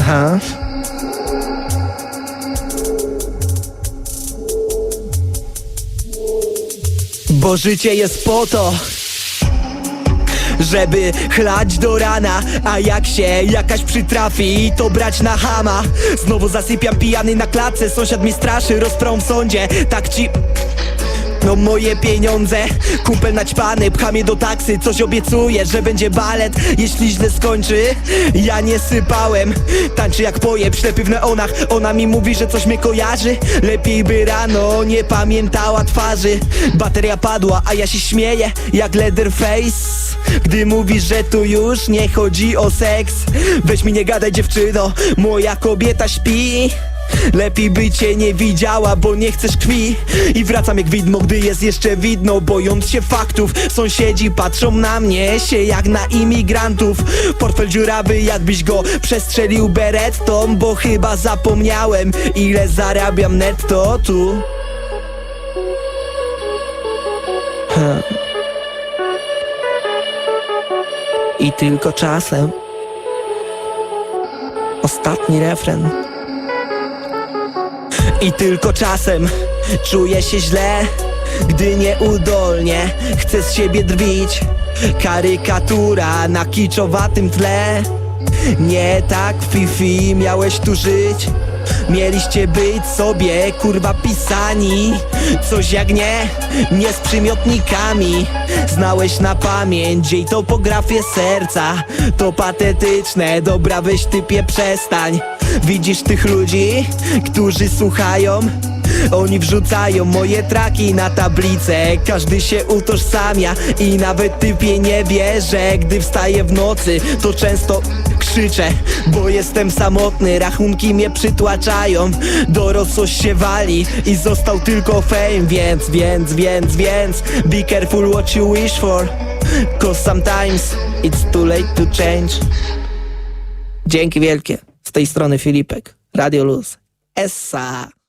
Aha. Bo życie jest po to żeby chlać do rana A jak się jakaś przytrafi To brać na hama Znowu zasypiam pijany na klatce Sąsiad mi straszy, rozprą w sądzie Tak ci... No moje pieniądze Kumpel naćpany, pcha mnie do taksy Coś obiecuje, że będzie balet Jeśli źle skończy. Ja nie sypałem Tańczy jak pojeb, ślepy w neonach Ona mi mówi, że coś mnie kojarzy. Lepiej by rano nie pamiętała twarzy. Bateria padła, a ja się śmieję Jak Leatherface. Gdy mówisz, że tu już nie chodzi o seks Weź mi nie gadaj dziewczyno Moja kobieta śpi Lepiej by cię nie widziała, bo nie chcesz krwi. I wracam jak widmo, gdy jest jeszcze widno Bojąc się faktów, sąsiedzi patrzą na mnie Się jak na imigrantów. Portfel dziurawy, jakbyś go przestrzelił berettą Bo chyba zapomniałem, ile zarabiam netto tu. I tylko czasem Ostatni refren i tylko czasem czuję się źle Gdy nieudolnie chcę z siebie drwić. Karykatura na kiczowatym tle. Nie tak Fifi miałeś tu żyć. Mieliście być sobie kurwa pisani. Coś jak nie, nie z przymiotnikami Znałeś na pamięć jej topografię serca. To patetyczne, dobra weź typie przestań. Widzisz tych ludzi, którzy słuchają? Oni wrzucają moje traki na tablicę Każdy się utożsamia i nawet typie nie wie, że gdy wstaję w nocy to często krzyczę Bo jestem samotny, rachunki mnie przytłaczają Dorosłość się wali i został tylko fame Więc, więc, więc, więc Be careful what you wish for Cause sometimes it's too late to change Dzięki wielkie. Z tej strony Filipek. Radio Luz. Essa.